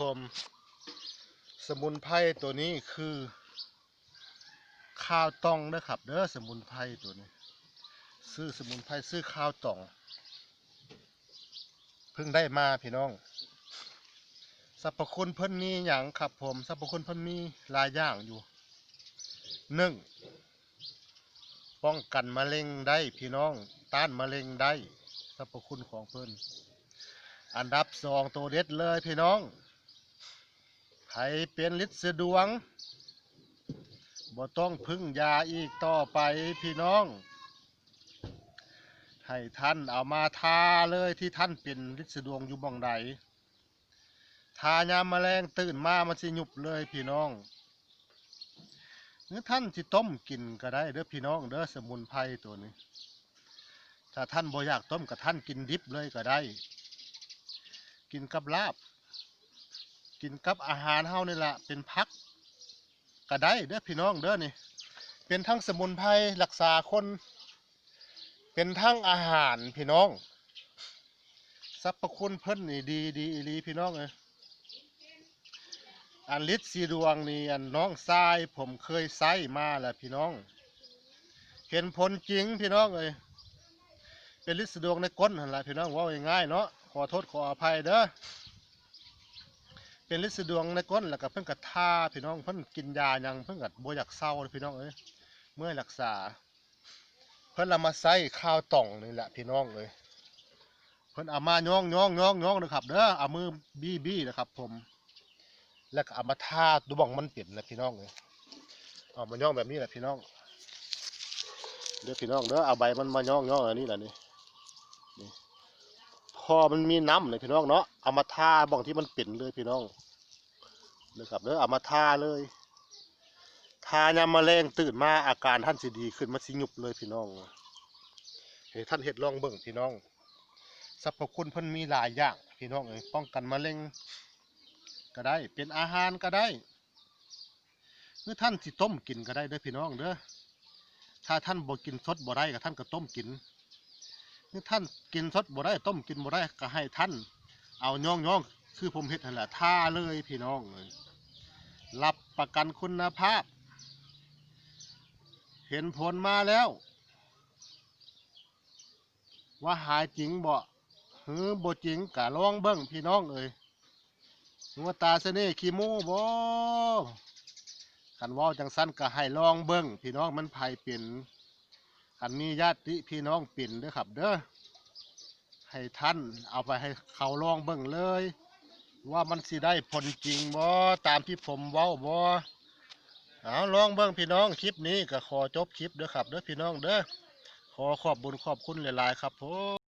ผม สมุนไพรตัวนี้คือ ข้าวตองนะครับเด้อสมุนไพรตัวนี้ ซื้อสมุนไพรซื้อข้าวตอง เพิ่งได้มาพี่น้องสรรพคุณเพิ่นมีอย่างครับผมสรรพคุณเพิ่นมีหลายอย่างอยู่หนึ่งป้องกันมะเร็งได้พี่น้องต้านมะเร็งได้สรรพคุณของเพิ่นอันดับสองตัวเด็ดเลยพี่น้อง ใครเป็นลิดสะดวงบ่ต้องพึ่งยาอีกต่อไปพี่น้อง ให้ท่านเอามาทาเลยที่ท่านเป็นฤทธิ์สะดวงอยู่บ้องใดทายามแมลงตื่นมามันสิหยุบเลยพี่น้องหรือท่านสิต้มกินก็ได้เด้อพี่น้องเด้อสมุนไพรตัวนี้ ถ้าท่านบ่อยากต้มกับท่านกินดิบเลยก็ได้ กินกับลาบ กินกับอาหารเฮานี่แหละเป็นพักก็ได้เด้อพี่น้องเด้อนี่ เป็นทั้งสมุนไพรรักษาคน เป็นทั้งอาหารพี่น้องสรรพคุณเพิ่นนี่ดีดีอีลีพี่น้องเอ้ยอันลิศสีดวงนี่อันน้องทรายผมเคยใช้มาแหละพี่น้อง เห็นผลจริงพี่น้องเอ้ยเป็นลิศสีดวงในก้นนั่นแหละพี่น้องว่าง่ายๆเนาะขอโทษขออภัยเด้อ เป็นลิศสีดวงในก้นแล้วก็เพิ่นกระท่าพี่น้องเพิ่นกินยาหยังเพิ่นก็บ่อยากเศร้าเลยพี่น้องเอ้ยเมื่อรักษา เพิ่นเอามาใส่ข้าวต่องนี่แหละพี่น้องเลยเพิ่นเอามาย่องย่องย่องย่องนะครับเด้อเอามือบี้บี้นะครับ ผม แล้วก็เอามาทาดูบ้องมันเปลี่ยนนะพี่น้องเลยเอามาย่องแบบนี้แหละพี่น้องเด้อพี่น้องเด้อเอาใบมันมาย่องย่องอันนี้แหละนี่นี่ อมันมีน้ำเลยพี่น้องเนาะเอามาทาบ้องที่มันเปลี่นเลยพี่น้องนะครับเด้อเอามาทาเลยทายามแมลงตื่นมาอาการท่านสิดีขึ้นมาสิหยุบเลยพี่น้องเฮ้ท่านเห็ดลองเบิ่งพี่น้องสรรพคุณเพิ่นมีหลายอย่างพี่น้องเอ้ยป้องกันมะเร็งก็ได้ เป็นอาหารก็ได้หรือท่านสิต้มกินก็ได้เด้อพี่น้องเด้อถ้าท่านบ่กินสดบ่ได้ก็ท่านก็ต้มกิน หรือท่านกินสดบ่ได้ต้มกินบ่ได้ก็ให้ท่าน เอาย่องย่องคือผมเฮ็ดนั่นแหละท่าเลยพี่น้องเอ้ยรับประกันคุณภาพ เห็นผลมาแล้ว ว่าหายจริงบ่หือบ่จริงกะลองเบิ่งพี่น้องเอ้ยว่าตาเสน่ห์ขี้โม้บ่คันว้าจังสั้นก็ให้ลองเบิ่งพี่น้องมันไผเป็น อันมีญาติพี่น้องปิ่นเด้อครับ เด้อให้ท่านเอาไปให้เขาลองเบิ่งเลย ว่ามันสิได้ผลจริงบ่ตามที่ผมเว้าบ่เอาลองเบิ่งพี่น้องคลิปนี้ก็ขอจบคลิปเด้อครับ เด้อพี่น้องเด้อขอขอบบุญขอบคุณหลาย ๆ ครับผม